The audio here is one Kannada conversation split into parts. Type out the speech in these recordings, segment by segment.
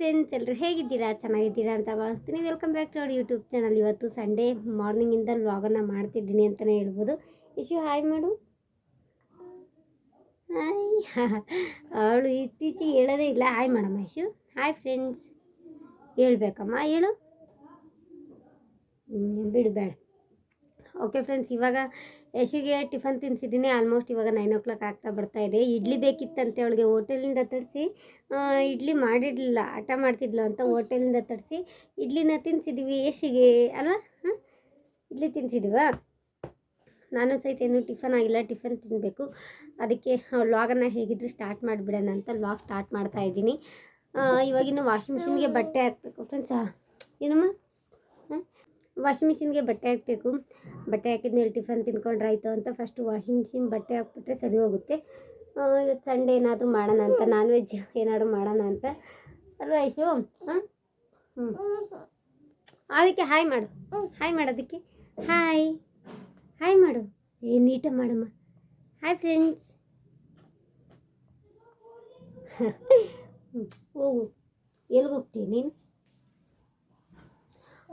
ಫ್ರೆಂಡ್ಸ್ ಎಲ್ಲರೂ ಹೇಗಿದ್ದೀರಾ? ಚೆನ್ನಾಗಿದ್ದೀರಾ ಅಂತ ಭಾವಿಸ್ತೀನಿ. Welcome back to our YouTube channel ಇವತ್ತು ಸಂಡೇ ಮಾರ್ನಿಂಗಿಂದ ವ್ಲಾಗನ್ನು ಮಾಡ್ತಿದ್ದೀನಿ ಅಂತಲೇ ಹೇಳ್ಬೋದು. ಇಶು ಹಾಯ್ ಮಾಡು ಹಾಯ್ ಅವಳು ಇತ್ತೀಚೆಗೆ ಹೇಳೋದೇ ಇಲ್ಲ. ಹಾಯ್ ಮಾಡಮ್ಮ ಇಶು ಹಾಯ್ ಫ್ರೆಂಡ್ಸ್ ಹೇಳ್ಬೇಕಮ್ಮ. ಹೇಳು. ಬಿಡಬೇಡ ಬಿಡು ಬೇಡ. ಓಕೆ ಫ್ರೆಂಡ್ಸ್ ಇವಾಗ ಯಶುಗೆ ಟಿಫನ್ ತಿನ್ಸಿದ್ದೀನಿ. ಆಲ್ಮೋಸ್ಟ್ ಇವಾಗ ನೈನ್ ಓ ಕ್ಲಾಕ್ ಆಗ್ತಾ ಬರ್ತಾ ಇದೆ. ಇಡ್ಲಿ ಬೇಕಿತ್ತಂತೆ ಅವಳಿಗೆ ಹೋಟೆಲಿಂದ ತರಿಸಿ. ಇಡ್ಲಿ ಮಾಡಿರಲಿಲ್ಲ. ಹಠ ಮಾಡ್ತಿದ್ಲು ಅಂತ ಹೋಟೆಲಿಂದ ತರಿಸಿ ಇಡ್ಲಿನ ತಿನ್ಸಿದ್ದೀವಿ ಯಶಿಗೆ. ಅಲ್ವಾ? ಹಾಂ? ಇಡ್ಲಿ ತಿನ್ಸಿದ್ವಾ? ನಾನು ಸಹಿತ ಏನು ಟಿಫನ್ ಆಗಿಲ್ಲ. ಟಿಫನ್ ತಿನ್ನಬೇಕು ಅದಕ್ಕೆ ಲಾಗನ್ನು ಹೇಗಿದ್ರು ಸ್ಟಾರ್ಟ್ ಮಾಡಿಬಿಡೋಣ ಅಂತ ಲಾಗ್ ಸ್ಟಾರ್ಟ್ ಮಾಡ್ತಾ ಇದ್ದೀನಿ. ಇವಾಗಿನ್ನು ವಾಷಿಂಗ್ ಮಿಷಿನ್ಗೆ ಬಟ್ಟೆ ಹಾಕ್ಬೇಕು. ಫ್ರೆಂಡ್ಸಾ ಏನಮ್ಮ? ವಾಷಿಂಗ್ ಮಿಷಿನ್ಗೆ ಬಟ್ಟೆ ಹಾಕಬೇಕು. ಬಟ್ಟೆ ಹಾಕಿದ್ಮೇಲೆ ಟಿಫನ್ ತಿನ್ಕೊಂಡ್ರೆ ಆಯಿತು ಅಂತ ಫಸ್ಟು ವಾಷಿಂಗ್ ಮಿಷಿನ್ ಬಟ್ಟೆ ಹಾಕ್ಬಿಟ್ರೆ ಸರಿ ಹೋಗುತ್ತೆ. ಇವತ್ತು ಸಂಡೇ ಏನಾದರೂ ಮಾಡೋಣ ಅಂತ ನಾನ್ ವೆಜ್ ಏನಾದರೂ ಮಾಡೋಣ ಅಂತ. ಅಲ್ವಾ ಐಶು ಹಾಂ ಹ್ಞೂ ಅದಕ್ಕೆ ಹಾಯ್ ಮಾಡು. ಹಾಯ್ ಮಾಡೋದಕ್ಕೆ. ಹಾಯ್ ಹಾಯ್ ಮಾಡು. ಏ, ನೀಟ ಮಾಡಮ್ಮ. ಹಾಯ್ ಫ್ರೆಂಡ್ಸ್ ಹೋಗು. ಎಲ್ಲಿಗೆ ಹೋಗ್ತೀನಿ ನೀನು?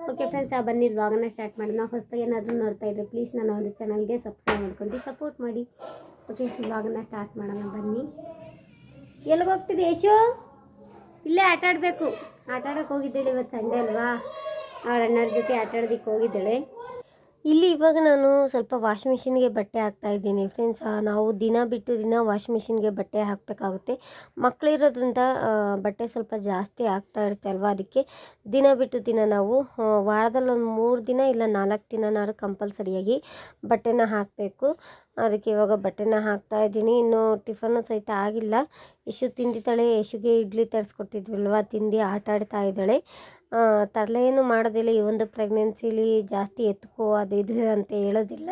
ಓಕೆ ಫ್ರೆಂಡ್ಸ್ ಆ ಬನ್ನಿ ವ್ಲಾಗನ್ನ ಸ್ಟಾರ್ಟ್ ಮಾಡೋಣ. ಹೊಸದಾಗಿ ಏನಾದರೂ ನೋಡ್ತಾ ಇದ್ದರೆ ಪ್ಲೀಸ್ ನನ್ನ ಒಂದು ಚಾನಲ್ಗೆ ಸಬ್ಸ್ಕ್ರೈಬ್ ಮಾಡ್ಕೊಂಡು ಸಪೋರ್ಟ್ ಮಾಡಿ. ಓಕೆ ವ್ಲಾಗನ್ನ ಸ್ಟಾರ್ಟ್ ಮಾಡೋಣ ಬನ್ನಿ. ಎಲ್ಲಿಗೆ ಹೋಗ್ತಿದ್ದೆ ಯಶು? ಇಲ್ಲೇ ಆಟಾಡಬೇಕು ಆಟಾಡೋಕೆ ಹೋಗಿದ್ದೇಳೆ ಇವತ್ತು ಸಂಡೇ ಅಲ್ವಾ? ಅವ್ರ ಅಣ್ಣರ ಜೊತೆ ಆಟ ಹೋಗಿದ್ದೇಳೆ ಹೋಗಿದ್ದಾಳೆ. ಇಲ್ಲಿ ಇವಾಗ ನಾನು ಸ್ವಲ್ಪ ವಾಷಿಂಗ್ ಮಿಷಿನ್ಗೆ ಬಟ್ಟೆ ಹಾಕ್ತಾ ಇದ್ದೀನಿ ಫ್ರೆಂಡ್ಸ್. ನಾವು ದಿನ ಬಿಟ್ಟು ದಿನ ವಾಷಿಂಗ್ ಮಿಷಿನ್ಗೆ ಬಟ್ಟೆ ಹಾಕಬೇಕಾಗುತ್ತೆ. ಮಕ್ಕಳಿರೋದ್ರಿಂದ ಬಟ್ಟೆ ಸ್ವಲ್ಪ ಜಾಸ್ತಿ ಆಗ್ತಾ ಇರುತ್ತೆ ಅಲ್ವಾ ಅದಕ್ಕೆ ದಿನ ಬಿಟ್ಟು ದಿನ ನಾವು ವಾರದಲ್ಲಿ ಒಂದು ಮೂರು ದಿನ ಇಲ್ಲ ನಾಲ್ಕು ದಿನನಾದ್ರು ಕಂಪಲ್ಸರಿಯಾಗಿ ಬಟ್ಟೆನ ಹಾಕಬೇಕು. ಅದಕ್ಕೆ ಇವಾಗ ಬಟ್ಟೆನ ಹಾಕ್ತಾ ಇದ್ದೀನಿ. ಇನ್ನು ಟಿಫನ್ನು ಸಹಿತ ಆಗಿಲ್ಲ. ಯಶು ತಿಂದಿದ್ದಾಳೆ ಯಶುಗೆ ಇಡ್ಲಿ ತರಿಸ್ಕೊಟ್ಟಿದ್ವಲ್ವ ತಿಂದು ಆಟ ಆಡ್ತಾ ಇದ್ದಾಳೆ. ಆ, ತರಲೆ ಏನು ಮಾಡೋದಿಲ್ಲ. ಈ ಒಂದು ಪ್ರೆಗ್ನೆನ್ಸಿಲಿ ಜಾಸ್ತಿ ಎತ್ಕೋ ಅದು ಇದು ಅಂತ ಹೇಳೋದಿಲ್ಲ.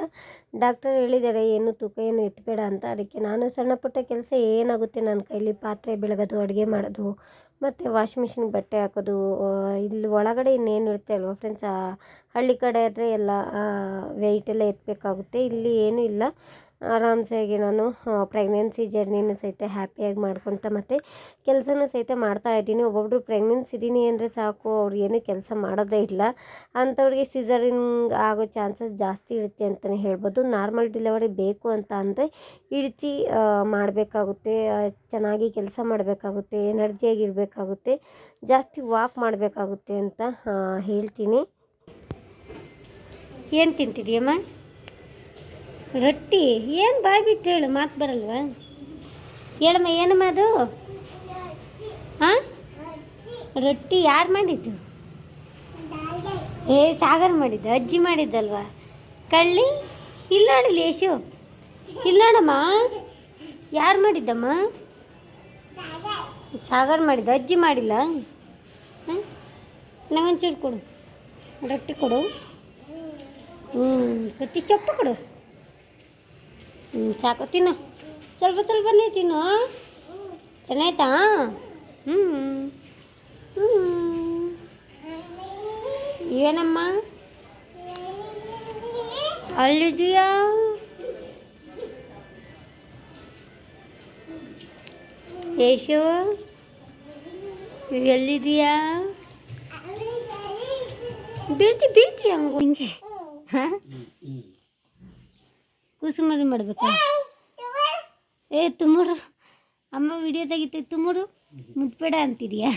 ಡಾಕ್ಟರ್ ಹೇಳಿದ್ದಾರೆ ಏನು ತೂಕ ಏನು ಎತ್ತಬೇಡ ಅಂತ. ಅದಕ್ಕೆ ನಾನು ಸಣ್ಣ ಪುಟ್ಟ ಕೆಲಸ ಏನಾಗುತ್ತೆ? ನನ್ನ ಕೈಲಿ ಪಾತ್ರೆ ಬೆಳಗೋದು ಅಡುಗೆ ಮಾಡೋದು ಮತ್ತು ವಾಷಿಂಗ್ ಮಿಷಿನ್ಗೆ ಬಟ್ಟೆ ಹಾಕೋದು ಇಲ್ಲಿ ಒಳಗಡೆ ಇನ್ನೇನು ಇರುತ್ತೆ ಅಲ್ವಾ ಫ್ರೆಂಡ್ಸ್ ಹಳ್ಳಿ ಕಡೆ ಆದರೆ ಎಲ್ಲ ವೆಯ್ಟೆಲ್ಲ ಎತ್ತಬೇಕಾಗುತ್ತೆ ಇಲ್ಲಿ ಏನೂ ಇಲ್ಲ. ಆರಾಮ್ಸಾಗಿ ನಾನು ಪ್ರೆಗ್ನೆನ್ಸಿ ಜರ್ನಿನೂ ಸಹಿತ ಹ್ಯಾಪಿಯಾಗಿ ಮಾಡ್ಕೊತ ಮತ್ತು ಕೆಲಸನೂ ಸಹಿತ ಮಾಡ್ತಾ ಇದ್ದೀನಿ. ಒಬ್ಬೊಬ್ಬರು ಪ್ರೆಗ್ನೆನ್ಸಿ ಇದ್ದೀನಿ ಅಂದರೆ ಸಾಕು, ಅವ್ರು ಏನೂ ಕೆಲಸ ಮಾಡೋದೇ ಇಲ್ಲ. ಅಂಥವ್ರಿಗೆ ಸಿಸರಿಂಗ್ ಆಗೋ ಚಾನ್ಸಸ್ ಜಾಸ್ತಿ ಇರುತ್ತೆ ಅಂತಲೇ ಹೇಳ್ಬೋದು. ನಾರ್ಮಲ್ ಡೆಲಿವರಿ ಬೇಕು ಅಂತ ಅಂದರೆ ರೀತಿ ಮಾಡಬೇಕಾಗುತ್ತೆ ಚೆನ್ನಾಗಿ ಕೆಲಸ ಮಾಡಬೇಕಾಗುತ್ತೆ ಎನರ್ಜಿಯಾಗಿ ಇರಬೇಕಾಗುತ್ತೆ ಜಾಸ್ತಿ ವಾಕ್ ಮಾಡಬೇಕಾಗುತ್ತೆ ಅಂತ ಹೇಳ್ತೀನಿ. ಏನು ತಿಂತಿದೀಯಮ್ಮ? ರೊಟ್ಟಿ? ಏನು ಬಾಯ್ ಬಿಟ್ಟು ಹೇಳು, ಮಾತು ಬರಲ್ವಾ? ಹೇಳಮ್ಮ, ಏನಮ್ಮ ಅದು? ಹಾಂ ರೊಟ್ಟಿ ಯಾರು ಮಾಡಿದ್ದು? ಏ, ಸಾಗರ್ ಮಾಡಿದ್ದು, ಅಜ್ಜಿ ಮಾಡಿದ್ದಲ್ವ? ಕಳ್ಳಿ? ಇಲ್ಲ ನೋಡಿಲ್ಲ ಯೇಶು. ಇಲ್ಲ ನೋಡಮ್ಮ. ಯಾರು ಮಾಡಿದ್ದಮ್ಮ? ಸಾಗರ್ ಮಾಡಿದ್ದು, ಅಜ್ಜಿ ಮಾಡಿಲ್ಲ? ಹಾಂ ನಂಗೊಂಚೂರು ಕೊಡು. ರೊಟ್ಟಿ ಕೊಡು. ಹ್ಞೂ ಕತ್ತಿ ಚೊಪ್ಪ ಕೊಡು. ಸಾಕು ತಿನ್ನು ಸ್ವಲ್ಪ ಸ್ವಲ್ಪನೇ ತಿನ್ನು ಚೆನ್ನಾಯ್ತಾ ಹ್ಞೂ ಹ್ಞೂ ಏನಮ್ಮ ಅಲ್ಲಿದೆಯಾ ಯಶು ಎಲ್ಲಿದೆಯಾ ಬೀಳ್ತಿ ಬೀಳ್ತಿ ಹಂಗು ಹಿಂಗೆ ಹಾಂ ಕುಸುಮದಿ ಮಾಡಬೇಕು? ಏ, ತುಮರು, ಅಮ್ಮ ವಿಡಿಯೋ ತೆಗಿತೆ ತುಮರು ಮುಟ್ಬೇಡ ಅಂತಿದೀಯಾ?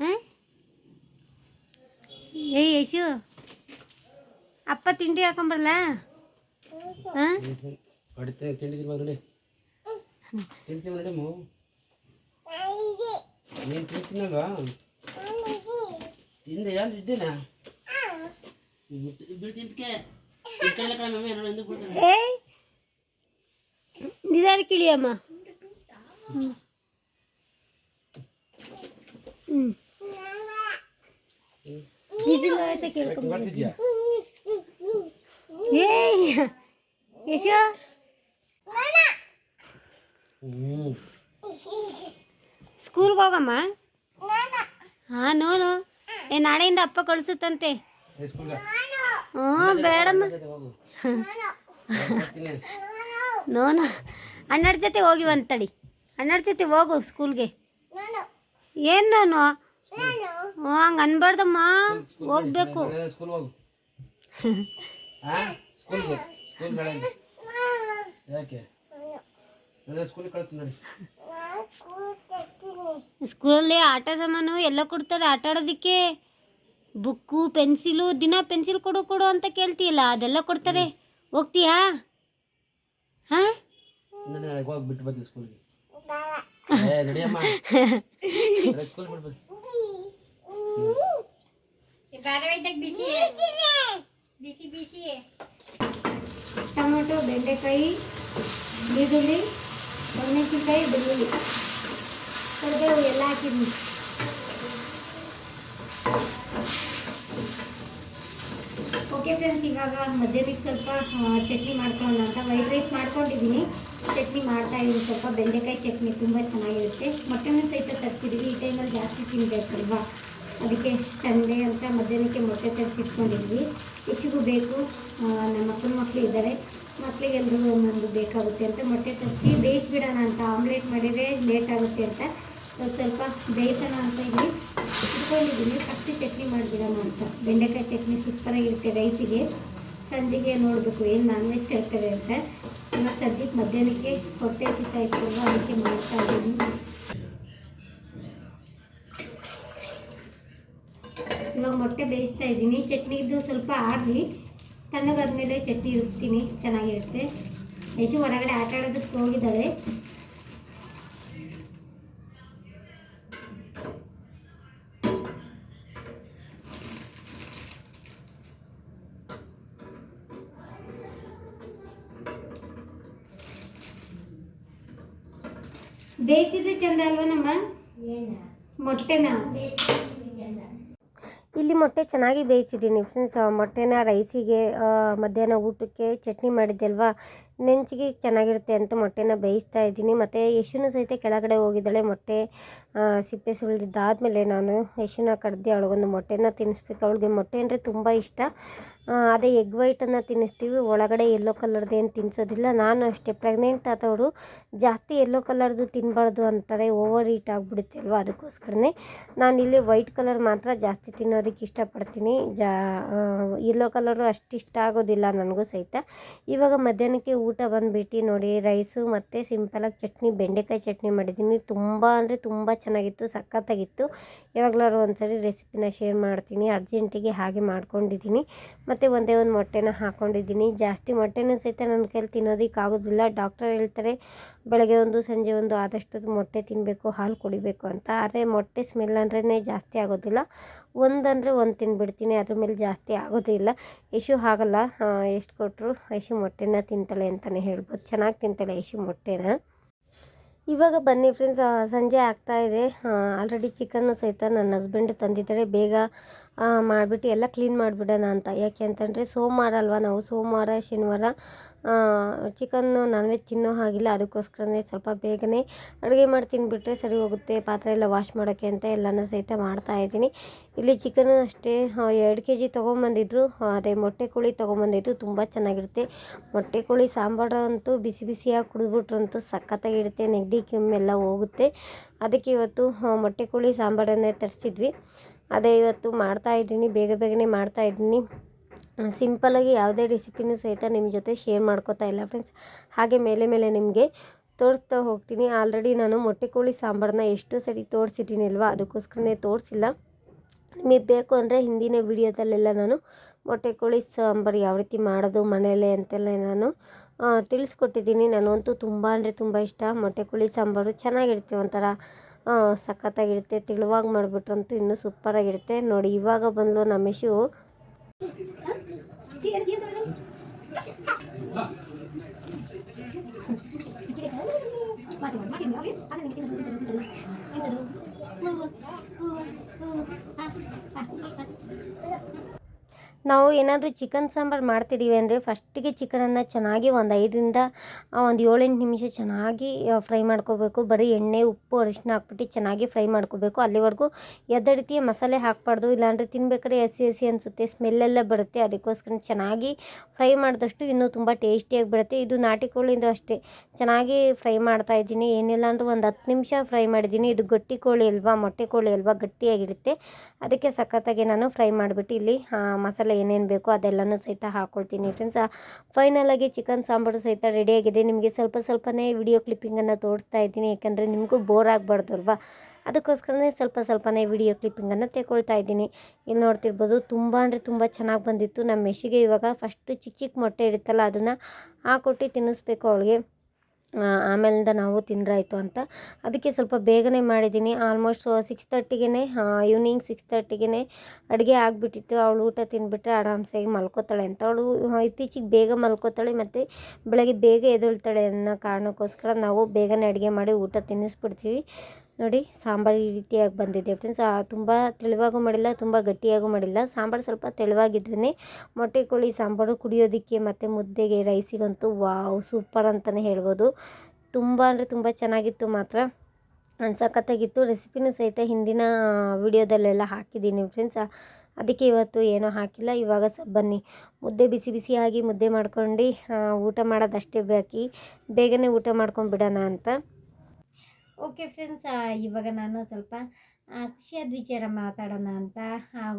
ಹಾಂ? ಏ, ಯಶು, ಅಪ್ಪ ತಿಂಡಿ ಹಾಕೊಂಬರಲ್ಲ? ಹಾಂ? ತಿಂದ ಬೀಳ್ತಿದ್ದಕ್ಕೆ ¿Eh? ¿Eh? ¿Eh? ¿Eh? ¿Eh? ¿Qué es eso? ¿Qué es eso? ¿Qué es eso? ¿Qué es eso? ¿Qué es eso? ¿Qué es eso? ¿Qué es ಹ್ಞೂ ಬೇಡಮ್ಮ. ನೋನು. ಅಣ್ಣರ ಜೊತೆ ಹೋಗಿ ತಡಿ ಅಣ್ಣರ ಜೊತೆ ಹೋಗು ಸ್ಕೂಲ್ಗೆ. ಏನು ನಾನು? ಹಂಗೆ ಅನ್ಬಾರ್ದಮ್ಮ. ಹೋಗ್ಬೇಕು. ಸ್ಕೂಲಲ್ಲಿ ಆಟ ಸಾಮಾನು ಎಲ್ಲ ಕೊಡ್ತಾರೆ ಆಟ ಆಡೋದಕ್ಕೆ. ಬುಕ್ಕು ಪೆನ್ಸಿಲು ದಿನ ಪೆನ್ಸಿಲ್ ಕೊಡು ಕೊಡು ಅಂತ ಕೇಳ್ತೀಯಲ್ಲ ಅದೆಲ್ಲ ಕೊಡ್ತಾರೆ. ಹೋಗ್ತೀಯಾ? ಹಾಂ? ಟೊಮೊಟೊ ಬೆಂಡೆಕಾಯಿ ಈರುಳ್ಳಿ ಒಣಮೆಣಸಿನ್ಕಾಯಿ ಬೆಳ್ಳುಳ್ಳಿ. ಕರಿಬೇವು ಎಲ್ಲ ಹಾಕಿದ್ವಿ ಓಕೆ ಫ್ರೆಂಡ್ಸ್ ಇವಾಗ ಮಧ್ಯಾಹ್ನಕ್ಕೆ ಸ್ವಲ್ಪ ಚಟ್ನಿ ಮಾಡ್ಕೊಳ್ಳೋಣ ಅಂತ ವೈಟ್ ರೈಸ್ ಮಾಡ್ಕೊಂಡಿದ್ದೀನಿ. ಚಟ್ನಿ ಮಾಡ್ತಾ ಇದ್ದೀನಿ. ಸ್ವಲ್ಪ ಬೆಂಡೆಕಾಯಿ ಚಟ್ನಿ ತುಂಬ ಚೆನ್ನಾಗಿರುತ್ತೆ. ಮೊಟ್ಟೆನೂ ಸಹಿತ ತರ್ತಿದ್ದೀವಿ ಈ ಟೈಮಲ್ಲಿ ಜಾಸ್ತಿ ತಿನ್ನಬೇಕಲ್ವಾ ಅದಕ್ಕೆ ಸಂಡೇ ಅಂತ ಮಧ್ಯಾಹ್ನಕ್ಕೆ ಮೊಟ್ಟೆ ತರಿಸಿಟ್ಕೊಂಡಿದ್ವಿ ಇಶಿಗೂ ಬೇಕು. ನಮ್ಮ ಮಕ್ಕಳ ಮಕ್ಕಳು ಇದ್ದಾರೆ. ಮಕ್ಕಳಿಗೆಲ್ಲರೂ ಒಂದೊಂದು ಬೇಕಾಗುತ್ತೆ ಅಂತ ಮೊಟ್ಟೆ ತರಿಸಿ, ಬೇಯಿಸ್ಬಿಡೋಣ ಅಂತ. ಆಮ್ಲೆಟ್ ಮಾಡಿದರೆ ಲೇಟ್ ಆಗುತ್ತೆ ಅಂತ. ಸ್ವಲ್ಪ ಬೇಯಿಸೋಣ ಅಂತ ಇಲ್ಲಿ ಇಟ್ಕೊಂಡಿದ್ದೀನಿ ಫಸ್ಟ್ ಚಟ್ನಿ ಮಾಡಿಬಿಡೋಣ ಅಂತ. ಬೆಂಡೆಕಾಯಿ ಚಟ್ನಿ ಸೂಪರಾಗಿರುತ್ತೆ ರೈಸಿಗೆ ಸಂಜೆಗೆ ನೋಡಬೇಕು ಏನು ನಾನ್ ವೆಜ್ ತರ್ತಾರೆ ಅಂತ. ನಾನು ಸದ್ಯಕ್ಕೆ ಮಧ್ಯಾಹ್ನಕ್ಕೆ ಹೊಟ್ಟೆ ಸಿಗ್ತಾ ಇತ್ತಲ್ವ ಅದಕ್ಕೆ ಮಾಡ್ತಾ ಇದ್ದೀನಿ. ಇವಾಗ ಮೊಟ್ಟೆ ಬೇಯಿಸ್ತಾ ಇದ್ದೀನಿ. ಚಟ್ನಿದು ಸ್ವಲ್ಪ ಆಡಲಿ ತಣ್ಣಗಾದ್ಮೇಲೆ ಚಟ್ನಿ ರುಬ್ತೀನಿ. ಚೆನ್ನಾಗಿರುತ್ತೆ. ಯಶು ಹೊರಗಡೆ ಆಟ ಆಡೋದಕ್ಕೆ ಹೋಗಿದ್ದಾಳೆ. ಬೇಯಿಸಿದ್ರೆ ಚಂದ ಅಲ್ವನಮ್ಮ ಮೊಟ್ಟೆನ? ಇಲ್ಲಿ ಮೊಟ್ಟೆ ಚೆನ್ನಾಗಿ ಬೇಯಿಸಿದ್ದೀನಿ ಫ್ರೆಂಡ್ಸ್ ಮೊಟ್ಟೆನ ರೈಸಿಗೆ ಮಧ್ಯಾಹ್ನ ಊಟಕ್ಕೆ ಚಟ್ನಿ ಮಾಡಿದ್ದೆ ಅಲ್ವಾ ನೆಂಚಿಗೆ ಚೆನ್ನಾಗಿರುತ್ತೆ ಅಂತ ಮೊಟ್ಟೆನ ಬೇಯಿಸ್ತಾ ಇದ್ದೀನಿ. ಮತ್ತು ಯಶುನು ಸಹಿತ ಕೆಳಗಡೆ ಹೋಗಿದ್ದಾಳೆ ಮೊಟ್ಟೆ. ಸಿಪ್ಪೆ ಸುಳಿದಿದ್ದಾದಮೇಲೆ ನಾನು ಯಶುನ ಕಡ್ದು ಅವಳಿಗೊಂದು ಮೊಟ್ಟೆನ ತಿನ್ನಿಸ್ಬೇಕು. ಅವಳಿಗೆ ಮೊಟ್ಟೆ ಅಂದರೆ ತುಂಬ ಇಷ್ಟ. ಅದೇ ಎಗ್ ವೈಟನ್ನು ತಿನ್ನಿಸ್ತೀವಿ. ಒಳಗಡೆ ಎಲ್ಲೋ ಕಲರ್ದು ಏನು ತಿನ್ನಿಸೋದಿಲ್ಲ ನಾನು ಅಷ್ಟೇ ಪ್ರೆಗ್ನೆಂಟ್ ಆದವರು ಜಾಸ್ತಿ ಎಲ್ಲೋ ಕಲರ್ದು ತಿನ್ನಬಾರ್ದು ಅಂತಾರೆ. ಓವರ್ ಹೀಟ್ ಆಗಿಬಿಡುತ್ತೆ ಅಲ್ವಾ ಅದಕ್ಕೋಸ್ಕರನೇ. ನಾನು ಇಲ್ಲಿ ವೈಟ್ ಕಲರ್ ಮಾತ್ರ ಜಾಸ್ತಿ ತಿನ್ನೋದಕ್ಕೆ ಇಷ್ಟಪಡ್ತೀನಿ. ಜಾ ಎಲ್ಲೋ ಕಲರು ಅಷ್ಟು ಇಷ್ಟ ಆಗೋದಿಲ್ಲ ನನಗೂ ಸಹಿತ. ಇವಾಗ ಮಧ್ಯಾಹ್ನಕ್ಕೆ ಊಟ ಬಂದುಬಿಟ್ಟು ನೋಡಿ ರೈಸು ಮತ್ತು ಸಿಂಪಲಾಗಿ ಚಟ್ನಿ, ಬೆಂಡೆಕಾಯಿ ಚಟ್ನಿ ಮಾಡಿದ್ದೀನಿ. ತುಂಬ ಅಂದರೆ ತುಂಬ ಚೆನ್ನಾಗಿತ್ತು, ಸಖತ್ತಾಗಿತ್ತು. ಯಾವಾಗಲಾದ್ರು ಒಂದ್ಸರಿ ರೆಸಿಪಿನ ಶೇರ್ ಮಾಡ್ತೀನಿ. ಅರ್ಜೆಂಟಿಗೆ ಹಾಗೆ ಮಾಡ್ಕೊಂಡಿದ್ದೀನಿ. ಮತ್ತು ಒಂದೇ ಒಂದು ಮೊಟ್ಟೆನ ಹಾಕ್ಕೊಂಡಿದ್ದೀನಿ ಜಾಸ್ತಿ ಮೊಟ್ಟೆನೂ ಸಹಿತ ನನ್ನ ಕೈಲಿ ತಿನ್ನೋದಕ್ಕೆ ಆಗೋದಿಲ್ಲ. ಡಾಕ್ಟರ್ ಹೇಳ್ತಾರೆ, ಬೆಳಗ್ಗೆ ಒಂದು, ಸಂಜೆ ಒಂದು ಆದಷ್ಟು ಮೊಟ್ಟೆ ತಿನ್ನಬೇಕು ಹಾಲು ಕುಡಿಬೇಕು ಅಂತ. ಆದರೆ ಮೊಟ್ಟೆ ಸ್ಮೆಲ್ ಅಂದ್ರೇ ಜಾಸ್ತಿ ಆಗೋದಿಲ್ಲ. ಒಂದಂದರೆ ಒಂದು ತಿನ್ಬಿಡ್ತೀನಿ, ಅದ್ರ ಮೇಲೆ ಜಾಸ್ತಿ ಆಗೋದಿಲ್ಲ ಯಶು ಆಗಲ್ಲ ಎಷ್ಟು ಕೊಟ್ಟರು ಯಶು ಮೊಟ್ಟೆನ ತಿಂತಾಳೆ ಅಂತಲೇ ಹೇಳ್ಬೋದು. ಚೆನ್ನಾಗಿ ತಿಂತಾಳೆ ಯಶು ಮೊಟ್ಟೆನ. ಇವಾಗ ಬನ್ನಿ ಫ್ರೆಂಡ್ಸ್ ಸಂಜೆ ಆಗ್ತಾ ಇದೆ. ಆಲ್ರೆಡಿ ಚಿಕನ್ನು ಸಹಿತ ನನ್ನ ಹಸ್ಬೆಂಡ್ ತಂದಿದ್ದಾರೆ ಬೇಗ ಮಾಡಿಬಿಟ್ಟು ಎಲ್ಲ ಕ್ಲೀನ್ ಮಾಡಿಬಿಡೋಣ ಅಂತ. ಯಾಕೆ ಅಂತಂದರೆ ಸೋಮವಾರ ಅಲ್ವಾ ನಾವು? ಸೋಮವಾರ, ಶನಿವಾರ ಚಿಕನ್ನು ನಾನ್ ವೆಜ್ ತಿನ್ನೋ ಹಾಗಿಲ್ಲ. ಅದಕ್ಕೋಸ್ಕರನೇ ಸ್ವಲ್ಪ ಬೇಗನೆ ಅಡುಗೆ ಮಾಡಿ ತಿಂದುಬಿಟ್ರೆ ಸರಿ ಹೋಗುತ್ತೆ. ಪಾತ್ರೆ ಎಲ್ಲ ವಾಶ್ ಮಾಡೋಕ್ಕೆ ಅಂತ ಎಲ್ಲನೂ ಸಹಿತ ಮಾಡ್ತಾ ಇದ್ದೀನಿ. ಇಲ್ಲಿ ಚಿಕನ್ ಅಷ್ಟೇ ಎರಡು ಕೆ ಜಿ ತೊಗೊಂಬಂದಿದ್ರು. ಅದೇ ಮೊಟ್ಟೆ ಕೋಳಿ ತೊಗೊಂಬಂದಿದ್ರು. ತುಂಬ ಚೆನ್ನಾಗಿರುತ್ತೆ. ಮೊಟ್ಟೆ ಕೋಳಿ ಸಾಂಬಾರು ಅಂತೂ ಬಿಸಿ ಬಿಸಿಯಾಗಿ ಕುಡಿದ್ಬಿಟ್ರಂತೂ ಸಖತ್ತಾಗಿರುತ್ತೆ ನೆಗಡಿ ಕೆಮ್ಮೆಲ್ಲ ಹೋಗುತ್ತೆ. ಅದಕ್ಕೆ ಇವತ್ತು ಮೊಟ್ಟೆ ಕೋಳಿ ಸಾಂಬಾರನ್ನೇ ತರಿಸಿದ್ವಿ. ಅದೇ ಇವತ್ತು ಮಾಡ್ತಾ ಇದ್ದೀನಿ, ಬೇಗ ಬೇಗನೆ ಮಾಡ್ತಾ ಇದ್ದೀನಿ. ಸಿಂಪಲಾಗಿ ಯಾವುದೇ ರೆಸಿಪಿನೂ ಸಹಿತ ನಿಮ್ಮ ಜೊತೆ ಶೇರ್ ಮಾಡ್ಕೋತಾ ಇಲ್ಲ ಫ್ರೆಂಡ್ಸ್ ಹಾಗೆ ಮೇಲೆ ಮೇಲೆ ನಿಮಗೆ ತೋರಿಸ್ತಾ ಹೋಗ್ತೀನಿ. ಆಲ್ರೆಡಿ ನಾನು ಮೊಟ್ಟೆ ಕೋಳಿ ಸಾಂಬಾರನ್ನ ಎಷ್ಟು ಸರಿ ಅಲ್ವಾ? ಅದಕ್ಕೋಸ್ಕರನೇ ತೋರಿಸಿಲ್ಲ. ನಿಮಗೆ ಬೇಕು ಅಂದರೆ ಹಿಂದಿನ ವಿಡಿಯೋದಲ್ಲೆಲ್ಲ ನಾನು ಮೊಟ್ಟೆ ಕೋಳಿ ಸಾಂಬಾರು ಯಾವ ರೀತಿ ಮಾಡೋದು, ಮನೆಯಲ್ಲೇ ಅಂತೆಲ್ಲ ನಾನು ತಿಳಿಸ್ಕೊಟ್ಟಿದ್ದೀನಿ. ನನಗಂತೂ ತುಂಬ ಅಂದರೆ ತುಂಬ ಇಷ್ಟ. ಮೊಟ್ಟೆ ಕೋಳಿ ಸಾಂಬಾರು ಚೆನ್ನಾಗಿರುತ್ತೆ ಒಂಥರ. ಸಖತ್ತಾಗಿರುತ್ತೆ ತಿಳುವಾಗಿ ಮಾಡಿಬಿಟ್ರಂತೂ ಇನ್ನೂ ಸೂಪರಾಗಿರುತ್ತೆ. ನೋಡಿ ಇವಾಗ ಬಂದು ನಮ್ಮ ಇಶು ನಾವು ಏನಾದರೂ ಚಿಕನ್ ಸಾಂಬಾರು ಮಾಡ್ತಿದ್ದೀವಿ ಅಂದರೆ ಫಸ್ಟಿಗೆ ಚಿಕನನ್ನು ಚೆನ್ನಾಗಿ ಒಂದು ಐದರಿಂದ ಒಂದು ಏಳೆಂಟು ನಿಮಿಷ ಚೆನ್ನಾಗಿ ಫ್ರೈ ಮಾಡ್ಕೋಬೇಕು. ಬರೀ ಎಣ್ಣೆ, ಉಪ್ಪು ಅರಿಶಿನ ಹಾಕ್ಬಿಟ್ಟು ಚೆನ್ನಾಗಿ ಫ್ರೈ ಮಾಡ್ಕೋಬೇಕು. ಅಲ್ಲಿವರೆಗೂ ಯಾವುದೇ ರೀತಿಯ ಮಸಾಲೆ ಹಾಕಬಾರ್ದು. ಇಲ್ಲಾಂದರೆ ತಿನ್ಬೇಕಾದ್ರೆ ಹಸಿ ಹಸಿ ಅನಿಸುತ್ತೆ. ಸ್ಮೆಲ್ಲೆಲ್ಲ ಬರುತ್ತೆ. ಅದಕ್ಕೋಸ್ಕರ ಚೆನ್ನಾಗಿ ಫ್ರೈ ಮಾಡಿದಷ್ಟು ಇನ್ನೂ ತುಂಬ ಟೇಸ್ಟಿಯಾಗಿ ಬರುತ್ತೆ. ಇದು ನಾಟಿ ಕೋಳಿಯಿಂದ ಅಷ್ಟೇ. ಚೆನ್ನಾಗಿ ಫ್ರೈ ಮಾಡ್ತಾ ಇದ್ದೀನಿ. ಏನಿಲ್ಲ ಅಂದರೂ ಒಂದು ಹತ್ತು ನಿಮಿಷ ಫ್ರೈ ಮಾಡಿದ್ದೀನಿ. ಇದು ಗಟ್ಟಿ ಕೋಳಿ ಅಲ್ವಾ? ಮೊಟ್ಟೆ ಕೋಳಿ ಅಲ್ವಾ? ಗಟ್ಟಿಯಾಗಿರುತ್ತೆ. ಅದಕ್ಕೆ ಸಖತ್ತಾಗಿ ನಾನು ಫ್ರೈ ಮಾಡಿಬಿಟ್ಟು ಇಲ್ಲಿ ಮಸಾಲೆ ಏನೇನು ಬೇಕೋ ಅದೆಲ್ಲನೂ ಸಹಿತ ಹಾಕ್ಕೊಳ್ತೀನಿ ಫ್ರೆಂಡ್ಸ್ ಫೈನಲಾಗಿ ಚಿಕನ್ ಸಾಂಬಾರು ಸಹಿತ ರೆಡಿಯಾಗಿದೆ ನಿಮಗೆ ಸ್ವಲ್ಪ ಸ್ವಲ್ಪನೇ ವಿಡಿಯೋ ಕ್ಲಿಪ್ಪಿಂಗನ್ನು ತೋರಿಸ್ತಾ ಇದ್ದೀನಿ. ಯಾಕಂದರೆ ನಿಮಗೂ ಬೋರ್ ಆಗಬಾರ್ದು ಅಲ್ವಾ? ಅದಕ್ಕೋಸ್ಕರನೇ ಸ್ವಲ್ಪ ಸ್ವಲ್ಪನೇ ವಿಡಿಯೋ ಕ್ಲಿಪ್ಪಿಂಗನ್ನು ತೆಗೊಳ್ತಾ ಇದ್ದೀನಿ. ಇಲ್ಲಿ ನೋಡ್ತಿರ್ಬೋದು ತುಂಬ ಅಂದರೆ ತುಂಬ ಚೆನ್ನಾಗಿ ಬಂದಿತ್ತು. ನಮ್ಮ ಮೆಶಿಗೆ ಇವಾಗ ಫಸ್ಟ್ ಚಿಕ್ಕ ಚಿಕ್ಕ ಮೊಟ್ಟೆ ಇರುತ್ತಲ್ಲ, ಅದನ್ನು ಹಾಕೊಟ್ಟು ತಿನ್ನಿಸ್ಬೇಕು ಅವಳಿಗೆ. ಆಮೇಲಿಂದ ನಾವು ತಿಂದ್ರಾಯ್ತು ಅಂತ. ಅದಕ್ಕೆ ಸ್ವಲ್ಪ ಬೇಗನೆ ಮಾಡಿದ್ದೀನಿ. ಆಲ್ಮೋಸ್ಟ್ ಸಿಕ್ಸ್ ತರ್ಟಿಗೆ ಈವ್ನಿಂಗ್ ಸಿಕ್ಸ್ ತರ್ಟಿಗೆ ಅಡುಗೆ ಆಗಿಬಿಟ್ಟಿತ್ತು. ಅವಳು ಊಟ ತಿಂದುಬಿಟ್ರೆ ಆರಾಮ್ಸಾಗಿ ಮಲ್ಕೋತಾಳೆ ಅಂತ. ಅವಳು ಇತ್ತೀಚೆಗೆ ಬೇಗ ಮಲ್ಕೋತಾಳೆ ಮತ್ತು ಬೆಳಗ್ಗೆ ಬೇಗ ಎದ್ದೇಳ್ತಾಳೆ ಅನ್ನೋ ಕಾರಣಕ್ಕೋಸ್ಕರ ನಾವು ಬೇಗನೆ ಅಡುಗೆ ಮಾಡಿ ಊಟ ತಿನ್ನಿಸ್ಬಿಡ್ತೀವಿ. ನೋಡಿ, ಸಾಂಬಾರು ಈ ರೀತಿಯಾಗಿ ಬಂದಿದೆ. ಫ್ರೆಂಡ್ಸ್ ತುಂಬ ತೆಳುವಾಗೂ ಮಾಡಿಲ್ಲ, ತುಂಬ ಗಟ್ಟಿಯಾಗೂ ಮಾಡಿಲ್ಲ. ಸಾಂಬಾರು ಸ್ವಲ್ಪ ತೆಳುವಾಗಿದ್ರೇ ಮೊಟ್ಟೆ ಕೋಳಿ ಸಾಂಬಾರು ಕುಡಿಯೋದಕ್ಕೆ ಮತ್ತು ಮುದ್ದೆಗೆ ರೈಸಿಗಂತೂ ವಾವ್, ಸೂಪರ್ ಅಂತಲೇ ಹೇಳ್ಬೋದು. ತುಂಬ ಅಂದರೆ ತುಂಬ ಚೆನ್ನಾಗಿತ್ತು ಮಾತ್ರ. ನಾನು ಸಖತ್ತಾಗಿತ್ತು. ರೆಸಿಪಿನೂ ಸಹಿತ ಹಿಂದಿನ ವಿಡಿಯೋದಲ್ಲೆಲ್ಲ ಹಾಕಿದ್ದೀನಿ ಫ್ರೆಂಡ್ಸ್. ಅದಕ್ಕೆ ಇವತ್ತು ಏನೂ ಹಾಕಿಲ್ಲ. ಇವಾಗ ಸ ಬನ್ನಿ. ಮುದ್ದೆ ಬಿಸಿ ಬಿಸಿಯಾಗಿ ಮುದ್ದೆ ಮಾಡ್ಕೊಂಡು ಊಟ ಮಾಡೋದಷ್ಟೇ ಬಾಕಿ. ಬೇಗನೆ ಊಟ ಮಾಡ್ಕೊಂಡ್ಬಿಡೋಣ ಅಂತ. ಓಕೆ ಫ್ರೆಂಡ್ಸ್ ಇವಾಗ ನಾನು ಸ್ವಲ್ಪ ಖುಷಿಯಾದ ವಿಚಾರ ಮಾತಾಡೋಣ ಅಂತ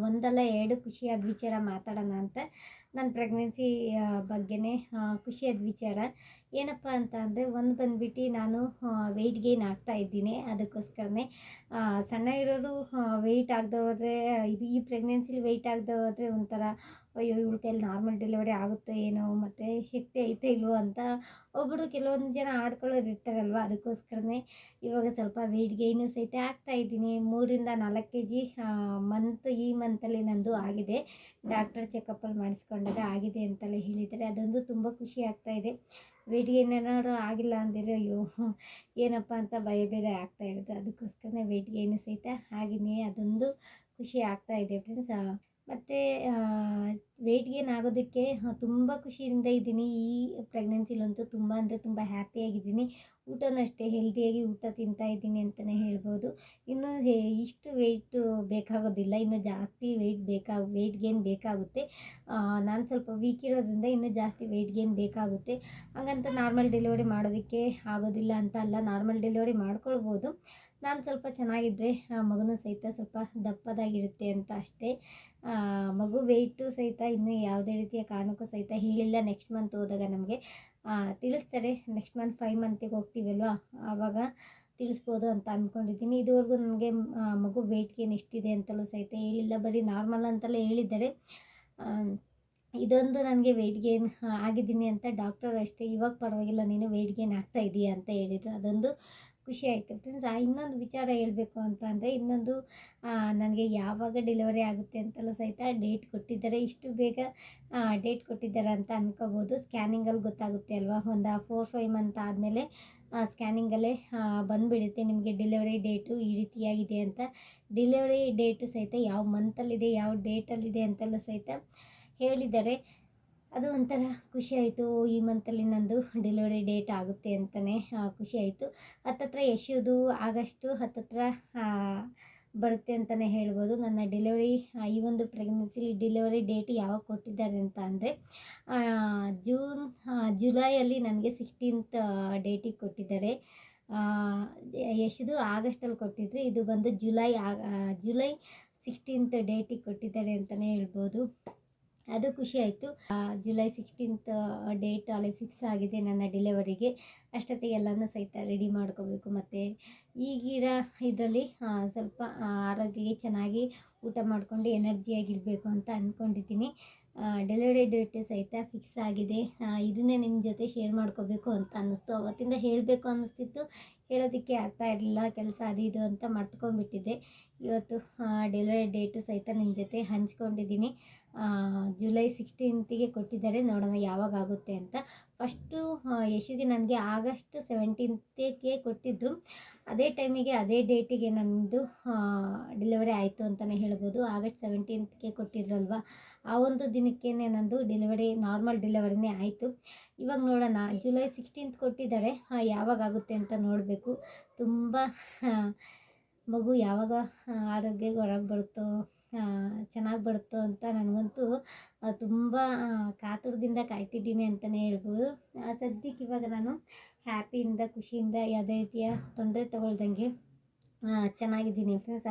ಒಂದಲ್ಲ ಎರಡು ಖುಷಿಯಾದ ವಿಚಾರ ಮಾತಾಡೋಣ ಅಂತ ನನ್ನ ಪ್ರೆಗ್ನೆನ್ಸಿ ಬಗ್ಗೆನೇ ಖುಷಿಯಾದ ವಿಚಾರ ಏನಪ್ಪ ಅಂತ ಅಂದರೆ, ಒಂದು ಬಂದ್ಬಿಟ್ಟು ನಾನು ವೆಯ್ಟ್ ಗೇನ್ ಆಗ್ತಾ ಇದ್ದೀನಿ. ಅದಕ್ಕೋಸ್ಕರನೇ ಸಣ್ಣ ಇರೋರು ವೆಯ್ಟ್ ಆಗದೆ ಹೋದರೆ, ಈ ಪ್ರೆಗ್ನೆನ್ಸಿಲಿ ವೆಯ್ಟ್ ಆಗದೆ ಹೋದರೆ ಒಂಥರ ಅಯ್ಯೋ ಇವ್ರ ಕೈಯಲ್ಲಿ ನಾರ್ಮಲ್ ಡೆಲಿವರಿ ಆಗುತ್ತೋ ಏನೋ ಮತ್ತು ಶಕ್ತಿ ಐತೆ ಇಲ್ವೋ ಅಂತ ಒಬ್ಬರು ಕೆಲವೊಂದು ಜನ ಆಡ್ಕೊಳ್ಳೋರು ಇರ್ತಾರಲ್ವ? ಅದಕ್ಕೋಸ್ಕರನೇ ಇವಾಗ ಸ್ವಲ್ಪ ವೆಯ್ಟ್ ಗೈನು ಸಹಿತ ಆಗ್ತಾ ಇದ್ದೀನಿ. ಮೂರಿಂದ ನಾಲ್ಕು ಕೆ ಜಿ ಮಂತ್ ಈ ಮಂತಲ್ಲಿ ನಂದು ಆಗಿದೆ. ಡಾಕ್ಟರ್ ಚೆಕಪ್ಪಲ್ಲಿ ಮಾಡಿಸ್ಕೊಂಡಾಗ ಆಗಿದೆ ಅಂತೆಲ್ಲ ಹೇಳಿದ್ದಾರೆ. ಅದೊಂದು ತುಂಬ ಖುಷಿ ಆಗ್ತಾ ಇದೆ. ವೆಯ್ಟ್ ಗೇನ್ ಏನಾದ್ರು ಆಗಿಲ್ಲ ಅಂದರೆ ಅಯ್ಯೋ, ಏನಪ್ಪ ಅಂತ ಭಯ ಬೇರೆ ಆಗ್ತಾ ಇರುತ್ತೆ. ಅದಕ್ಕೋಸ್ಕರನೇ ವೆಯ್ಟ್ ಗೇನು ಸಹಿತ ಆಗಿನೇ ಅದೊಂದು ಖುಷಿ ಆಗ್ತಾ ಇದೆ ಫ್ರೆಂಡ್ಸ್ ಮತ್ತು ವೆಯ್ಟ್ ಗೇನ್ ಆಗೋದಕ್ಕೆ ತುಂಬ ಖುಷಿಯಿಂದ ಇದ್ದೀನಿ. ಈ ಪ್ರೆಗ್ನೆನ್ಸಿಲಂತೂ ತುಂಬ ಅಂದರೆ ತುಂಬ ಹ್ಯಾಪಿಯಾಗಿದ್ದೀನಿ ಊಟನೂ ಅಷ್ಟೇ ಹೆಲ್ದಿಯಾಗಿ ಊಟ ತಿಂತಾ ಇದ್ದೀನಿ ಅಂತಲೇ ಹೇಳ್ಬೋದು. ಇನ್ನು ಹೇ, ಇಷ್ಟು ವೆಯ್ಟು ಬೇಕಾಗೋದಿಲ್ಲ. ಇನ್ನು ಜಾಸ್ತಿ ವೆಯ್ಟ್ ಬೇಕಾ ವೆಯ್ಟ್ ಗೇನ್ ಬೇಕಾಗುತ್ತೆ. ನಾನು ಸ್ವಲ್ಪ ವೀಕ್ ಇರೋದ್ರಿಂದ ಇನ್ನೂ ಜಾಸ್ತಿ ವೆಯ್ಟ್ ಗೇನ್ ಬೇಕಾಗುತ್ತೆ. ಹಾಗಂತ ನಾರ್ಮಲ್ ಡೆಲಿವರಿ ಮಾಡೋದಕ್ಕೆ ಆಗೋದಿಲ್ಲ ಅಂತ ಅಲ್ಲ. ನಾರ್ಮಲ್ ಡೆಲಿವರಿ ಮಾಡ್ಕೊಳ್ಬೋದು. ನಾನು ಸ್ವಲ್ಪ ಚೆನ್ನಾಗಿದ್ದರೆ ಮಗನೂ ಸಹಿತ ಸ್ವಲ್ಪ ದಪ್ಪದಾಗಿರುತ್ತೆ ಅಂತ ಅಷ್ಟೇ. ಮಗು ವೆಯ್ಟು ಸಹಿತ ಇನ್ನೂ ಯಾವುದೇ ರೀತಿಯ ಕಾರಣಕ್ಕೂ ಸಹಿತ ಹೇಳಿಲ್ಲ ನೆಕ್ಸ್ಟ್ ಮಂತ್ ಹೋದಾಗ ನಮಗೆ. ತಿಳಿಸ್ತಾರೆ ನೆಕ್ಸ್ಟ್ ಮಂತ್ ಫೈವ್ ಮಂತಿಗೆ ಹೋಗ್ತೀವಲ್ವ? ಆವಾಗ ತಿಳಿಸ್ಬೋದು ಅಂತ ಅಂದ್ಕೊಂಡಿದ್ದೀನಿ ಇದುವರೆಗೂ ನನಗೆ ಮಗು ವೆಯ್ಟ್ಗೆ ಗೇನ್ ಎಷ್ಟಿದೆ ಅಂತಲೂ ಸಹಿತ ಹೇಳಿಲ್ಲ. ಬರೀ ನಾರ್ಮಲ್ ಅಂತಲೇ ಹೇಳಿದ್ದಾರೆ. ಇದೊಂದು ನನಗೆ ವೆಯ್ಟ್ ಗೇನ್ ಆಗಿದ್ದೀನಿ ಅಂತ ಡಾಕ್ಟರ್ ಅಷ್ಟೇ, ಇವಾಗ ಪರವಾಗಿಲ್ಲ, ನೀನು ವೆಯ್ಟ್ ಗೇನ್ ಆಗ್ತಾ ಇದೆಯಾ ಅಂತ ಹೇಳಿದರು. ಅದೊಂದು ಖುಷಿ ಆಯಿತು. ಫ್ರೆಂಡ್ಸ್ ಇನ್ನೊಂದು ವಿಚಾರ ಹೇಳಬೇಕು ಅಂತ ಅಂದರೆ ಇನ್ನೊಂದು ನನಗೆ ಯಾವಾಗ ಡೆಲಿವರಿ ಆಗುತ್ತೆ ಅಂತೆಲ್ಲ ಸಹಿತ ಡೇಟ್ ಕೊಟ್ಟಿದ್ದಾರೆ. ಇಷ್ಟು ಬೇಗ ಡೇಟ್ ಕೊಟ್ಟಿದ್ದಾರೆ ಅಂತ ಅಂದ್ಕೋಬೋದು ಸ್ಕ್ಯಾನಿಂಗಲ್ಲಿ ಗೊತ್ತಾಗುತ್ತೆ ಅಲ್ವಾ? ಒಂದು ಫೋರ್ ಫೈವ್ ಮಂತ್ ಆದಮೇಲೆ ಸ್ಕ್ಯಾನಿಂಗಲ್ಲೇ ಬಂದುಬಿಡುತ್ತೆ ನಿಮಗೆ ಡೆಲಿವರಿ ಡೇಟು ಈ ರೀತಿಯಾಗಿದೆ ಅಂತ. ಡೆಲಿವರಿ ಡೇಟು ಸಹಿತ ಯಾವ ಮಂತಲ್ಲಿದೆ ಯಾವ ಡೇಟಲ್ಲಿದೆ ಅಂತೆಲ್ಲ ಸಹಿತ ಹೇಳಿದ್ದಾರೆ. ಅದು ಒಂಥರ ಖುಷಿ ಆಯಿತು. ಈ ಮಂತಲ್ಲಿ ನಂದು ಡೆಲಿವರಿ ಡೇಟ್ ಆಗುತ್ತೆ ಅಂತಲೇ ಖುಷಿ ಆಯಿತು. ಹತ್ತತ್ರ ಯಶುದು ಆಗಸ್ಟು ಹತ್ತತ್ರ ಬರುತ್ತೆ ಅಂತಲೇ ಹೇಳ್ಬೋದು. ನನ್ನ ಡೆಲಿವರಿ ಈ ಒಂದು ಪ್ರೆಗ್ನೆನ್ಸಿಲಿ ಡೆಲಿವರಿ ಡೇಟ್ ಯಾವಾಗ ಕೊಟ್ಟಿದ್ದಾರೆ ಅಂತ ಅಂದರೆ ಜೂನ್ ಜುಲೈಯಲ್ಲಿ ನನಗೆ ಸಿಕ್ಸ್ಟೀನ್ತ್ ಡೇಟಿಗೆ ಕೊಟ್ಟಿದ್ದಾರೆ. ಯಶದು ಆಗಸ್ಟಲ್ಲಿ ಕೊಟ್ಟಿದ್ರು. ಇದು ಬಂದು ಜುಲೈ ಆ- ಆ, ಜುಲೈ ಸಿಕ್ಸ್ಟೀನ್ತ್ ಡೇಟಿಗೆ ಕೊಟ್ಟಿದ್ದಾರೆ ಅಂತಲೇ ಹೇಳ್ಬೋದು. ಅದು ಖುಷಿ ಆಯಿತು. ಜುಲೈ ಸಿಕ್ಸ್ಟೀನ್ತ್ ಡೇಟ್ ಅಲ್ಲಿ ಫಿಕ್ಸ್ ಆಗಿದೆ ನನ್ನ ಡೆಲಿವರಿಗೆ ಅಷ್ಟೊತ್ತಿಗೆ ಎಲ್ಲನೂ ಸಹಿತ ರೆಡಿ ಮಾಡ್ಕೋಬೇಕು ಮತ್ತು. ಈಗಿರೋ ಇದರಲ್ಲಿ ಸ್ವಲ್ಪ ಆರೋಗ್ಯಕ್ಕೆ ಚೆನ್ನಾಗಿ ಊಟ ಮಾಡಿಕೊಂಡು ಎನರ್ಜಿಯಾಗಿರಬೇಕು ಅಂತ ಅಂದ್ಕೊಂಡಿದ್ದೀನಿ ಡೆಲಿವರಿ ಡೇಟ್ ಸಹಿತ ಫಿಕ್ಸ್ ಆಗಿದೆ. ಇದನ್ನೇ ನಿಮ್ಮ ಜೊತೆ ಶೇರ್ ಮಾಡ್ಕೋಬೇಕು ಅಂತ ಅನ್ನಿಸ್ತು. ಅವತ್ತಿಂದ ಹೇಳಬೇಕು ಅನ್ನಿಸ್ತಿತ್ತು. ಹೇಳೋದಕ್ಕೆ ಅರ್ಥ ಇರಲಿಲ್ಲ. ಕೆಲಸ ಅದು ಇದು ಅಂತ ಮರ್ತ್ಕೊಂಡ್ಬಿಟ್ಟಿದ್ದೆ. ಇವತ್ತು ಡೆಲಿವರಿ ಡೇಟು ಸಹಿತ ನಿಮ್ಮ ಜೊತೆ ಹಂಚ್ಕೊಂಡಿದ್ದೀನಿ. ಜುಲೈ ಸಿಕ್ಸ್ಟೀನ್ತಿಗೆ ಕೊಟ್ಟಿದ್ದಾರೆ. ನೋಡೋಣ ಯಾವಾಗ ಆಗುತ್ತೆ ಅಂತ. ಫಸ್ಟು ಯಶುಗೆ ನನಗೆ ಆಗಸ್ಟ್ ಸೆವೆಂಟೀನ್ತಿಗೆ ಕೊಟ್ಟಿದ್ದರು ಅದೇ ಟೈಮಿಗೆ ಅದೇ ಡೇಟಿಗೆ ನನ್ನದು ಡೆಲಿವರಿ ಆಯಿತು ಅಂತಲೇ ಹೇಳ್ಬೋದು. ಆಗಸ್ಟ್ ಸೆವೆಂಟೀನ್ತ್ಗೆ ಕೊಟ್ಟಿದ್ರಲ್ವ? ಆ ಒಂದು ದಿನಕ್ಕೇ ನಂದು ಡೆಲಿವರಿ ನಾರ್ಮಲ್ ಡೆಲಿವರಿನೇ ಆಯಿತು. ಇವಾಗ ನೋಡೋಣ. ಜುಲೈ ಸಿಕ್ಸ್ಟೀನ್ತ್ ಕೊಟ್ಟಿದ್ದಾರೆ. ಯಾವಾಗ ಆಗುತ್ತೆ ಅಂತ ನೋಡಬೇಕು. ತುಂಬ ಮಗು ಯಾವಾಗ ಆರೋಗ್ಯಕ್ಕೆ ಹೊರಗೆ ಬರುತ್ತೋ ಚೆನ್ನಾಗಿ ಬರುತ್ತೋ ಅಂತ ನನಗಂತೂ ತುಂಬ ಕಾತುರದಿಂದ ಕಾಯ್ತಿದ್ದೀನಿ ಅಂತಲೇ ಹೇಳ್ಬೋದು. ಸದ್ಯಕ್ಕೆ ಇವಾಗ ನಾನು ಹ್ಯಾಪಿಯಿಂದ ಖುಷಿಯಿಂದ ಯಾವುದೇ ರೀತಿಯ ತೊಂದರೆ ತೊಗೊಳ್ದಂಗೆ ಚೆನ್ನಾಗಿದ್ದೀನಿ ಫ್ರೆಂಡ್ಸ್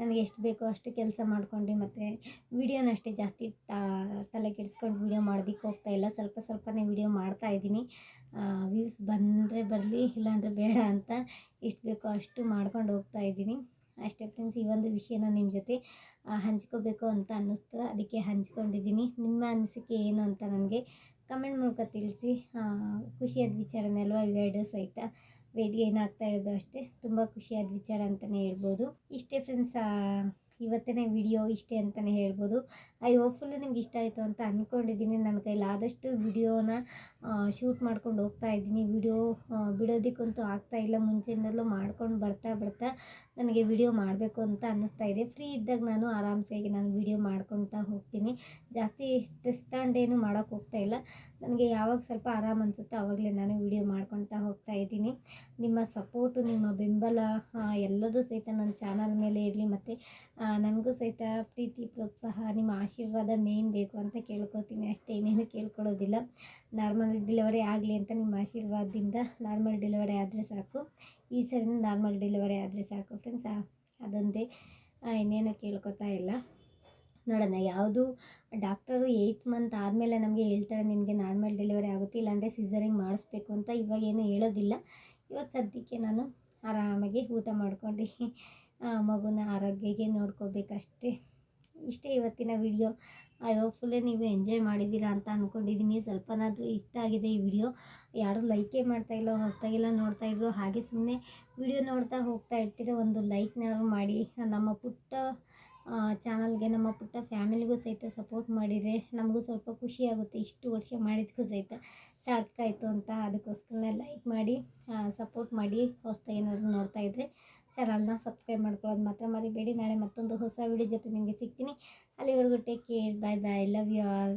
ನನಗೆ ಎಷ್ಟು ಬೇಕೋ ಅಷ್ಟು ಕೆಲಸ ಮಾಡ್ಕೊಂಡು ಮತ್ತು ವೀಡಿಯೋನ ಅಷ್ಟೇ ಜಾಸ್ತಿ ತಲೆ ಕೆಡಿಸ್ಕೊಂಡು ವೀಡಿಯೋ ಮಾಡೋದಕ್ಕೆ ಹೋಗ್ತಾ ಇಲ್ಲ. ಸ್ವಲ್ಪ ಸ್ವಲ್ಪನೇ ವೀಡಿಯೋ ಮಾಡ್ತಾ ಇದ್ದೀನಿ. ವ್ಯೂಸ್ ಬಂದರೆ ಬರಲಿ, ಇಲ್ಲಾಂದರೆ ಬೇಡ ಅಂತ ಎಷ್ಟು ಬೇಕೋ ಅಷ್ಟು ಮಾಡ್ಕೊಂಡು ಹೋಗ್ತಾ ಇದ್ದೀನಿ. ಅಷ್ಟೇ ಫ್ರೆಂಡ್ಸ್ ಈ ಒಂದು ವಿಷಯನ ನಿಮ್ಮ ಜೊತೆ ಹಂಚ್ಕೋಬೇಕು ಅಂತ ಅನ್ನಿಸ್ತು. ಅದಕ್ಕೆ ಹಂಚ್ಕೊಂಡಿದ್ದೀನಿ. ನಿಮ್ಮ ಅನಿಸಿಕೆ ಏನು ಅಂತ ನನಗೆ ಕಮೆಂಟ್ ಮೂಲಕ ತಿಳಿಸಿ. ಖುಷಿಯಾದ ವಿಚಾರನೆಲ್ವ ಇವೆರಡು ಸಹಿತ ವೇಟ್ ಗೇನ್ ಆಗ್ತಾ ಇರೋದು ಅಷ್ಟೇ. ತುಂಬ ಖುಷಿಯಾದ ವಿಚಾರ ಅಂತಲೇ ಹೇಳ್ಬೋದು. ಇಷ್ಟೇ ಫ್ರೆಂಡ್ಸ್ ಇವತ್ತಿನ ವಿಡಿಯೋ ಇಷ್ಟೇ ಅಂತಲೇ ಹೇಳ್ಬೋದು. ಐ ಹೋಪ್ಫುಲ್ಲಿ ನಿಮ್ಗೆ ಇಷ್ಟ ಆಯಿತು ಅಂತ ಅಂದ್ಕೊಂಡಿದ್ದೀನಿ ನನ್ನ ಕೈಲಿ ಆದಷ್ಟು ವಿಡಿಯೋನ ಶೂಟ್ ಮಾಡ್ಕೊಂಡು ಹೋಗ್ತಾ ಇದ್ದೀನಿ. ವಿಡಿಯೋ ಬಿಡೋದಕ್ಕಂತೂ ಆಗ್ತಾ ಇಲ್ಲ. ಮುಂಚೆಯಿಂದಲೂ ಮಾಡ್ಕೊಂಡು ಬರ್ತಾ ಬರ್ತಾ ನನಗೆ ವಿಡಿಯೋ ಮಾಡಬೇಕು ಅಂತ ಅನ್ನಿಸ್ತಾ ಇದೆ. ಫ್ರೀ ಇದ್ದಾಗ ನಾನು ಆರಾಮ್ಸೆಗೆ ನಾನು ವಿಡಿಯೋ ಮಾಡ್ಕೊತಾ ಹೋಗ್ತೀನಿ. ಜಾಸ್ತಿ ಸ್ಟ್ರೆಸ್ ಏನು ಮಾಡೋಕ್ಕೆ ಹೋಗ್ತಾ ಇಲ್ಲ. ನನಗೆ ಯಾವಾಗ ಸ್ವಲ್ಪ ಆರಾಮ ಅನಿಸುತ್ತೋ ಆವಾಗಲೇ ನಾನು ವಿಡಿಯೋ ಮಾಡ್ಕೊತಾ ಹೋಗ್ತಾ ಇದ್ದೀನಿ. ನಿಮ್ಮ ಸಪೋರ್ಟು ನಿಮ್ಮ ಬೆಂಬಲ ಎಲ್ಲದೂ ಸಹಿತ ನನ್ನ ಚಾನಲ್ ಮೇಲೆ ಇರಲಿ ಮತ್ತು ನನಗೂ ಸಹಿತ ಪ್ರೀತಿ, ಪ್ರೋತ್ಸಾಹ, ನಿಮ್ಮ ಆಶೀರ್ವಾದ ಮೇನ್ ಬೇಕು ಅಂತ ಕೇಳ್ಕೊತೀನಿ ಅಷ್ಟೇ ಇನ್ನೇನು ಕೇಳ್ಕೊಳ್ಳೋದಿಲ್ಲ. ನಾರ್ಮಲ್ ಡೆಲಿವರಿ ಆಗಲಿ ಅಂತ ನಿಮ್ಮ ಆಶೀರ್ವಾದದಿಂದ ನಾರ್ಮಲ್ ಡೆಲಿವರಿ ಆದರೆ ಸಾಕು. ಈ ಸರಿ ನಾರ್ಮಲ್ ಡೆಲಿವರಿ ಆದರೆ ಸಾಕು ಫ್ರೆಂಡ್ಸ್ ಅದೊಂದೇ. ಇನ್ನೇನು ಕೇಳ್ಕೊತಾ ಇಲ್ಲ. ನೋಡೋಣ, ಯಾವುದು ಡಾಕ್ಟರು ಏಯ್ಟ್ ಮಂತ್ ಆದಮೇಲೆ ನಮಗೆ ಹೇಳ್ತಾರೆ, ನಿನಗೆ ನಾರ್ಮಲ್ ಡೆಲಿವರಿ ಆಗುತ್ತೆ, ಇಲ್ಲಾಂದರೆ ಸಿಸರಿಂಗ್ ಮಾಡಿಸ್ಬೇಕು ಅಂತ ಇವಾಗ ಏನು ಹೇಳೋದಿಲ್ಲ. ಇವಾಗ ಸದ್ಯಕ್ಕೆ ನಾನು ಆರಾಮಾಗಿ ಊಟ ಮಾಡ್ಕೊಂಡು ಮಗುನ ಆರೋಗ್ಯಗೆ ನೋಡ್ಕೋಬೇಕಷ್ಟೇ. ಇಷ್ಟೇ ಇವತ್ತಿನ ವಿಡಿಯೋ. ಐ ಹೋಪ್ಫುಲ್ಲಿ ನೀವು ಎಂಜಾಯ್ ಮಾಡಿದ್ದೀರಾ ಅಂತ ಅಂದ್ಕೊಂಡಿದ್ದೀನಿ ಸ್ವಲ್ಪನಾದರೂ ಇಷ್ಟ ಆಗಿದೆ ಈ ವಿಡಿಯೋ. ಯಾರೂ ಲೈಕೇ ಮಾಡ್ತಾಯಿಲ್ಲ ಹೊಸದಾಗೆಲ್ಲ ನೋಡ್ತಾ ಇದ್ರು ಹಾಗೆ ಸುಮ್ಮನೆ ವಿಡಿಯೋ ನೋಡ್ತಾ ಹೋಗ್ತಾ ಇರ್ತೀರ, ಒಂದು ಲೈಕ್ನಾದ್ರು ಮಾಡಿ. ನಮ್ಮ ಪುಟ್ಟ ಚಾನಲ್ಗೆ ನಮ್ಮ ಪುಟ್ಟ ಫ್ಯಾಮಿಲಿಗೂ ಸಹಿತ ಸಪೋರ್ಟ್ ಮಾಡಿದರೆ ನಮಗೂ ಸ್ವಲ್ಪ ಖುಷಿ ಆಗುತ್ತೆ. ಇಷ್ಟು ವರ್ಷ ಮಾಡಿದ್ದಕ್ಕೂ ಸಹಿತ ಸಾರ್ಥಕ ಆಯಿತು ಅಂತ ಅದಕ್ಕೋಸ್ಕರ ಲೈಕ್ ಮಾಡಿ ಸಪೋರ್ಟ್ ಮಾಡಿ ಹೊಸ್ದಾಗಿ ಏನಾದರೂ ನೋಡ್ತಾ ಇದ್ದರೆ ಚಾನಲ್ನ ಸಬ್ಸ್ಕ್ರೈಬ್ ಮಾಡ್ಕೊಳ್ಳೋದು ಮಾತ್ರ ಮರಿಬೇಡಿ. ನಾಳೆ ಮತ್ತೊಂದು ಹೊಸ ವಿಡಿಯೋ ಜೊತೆ ನಿಮಗೆ ಸಿಗ್ತೀನಿ. ಅಲ್ಲಿವರೆಗೂ take care bye bye love you all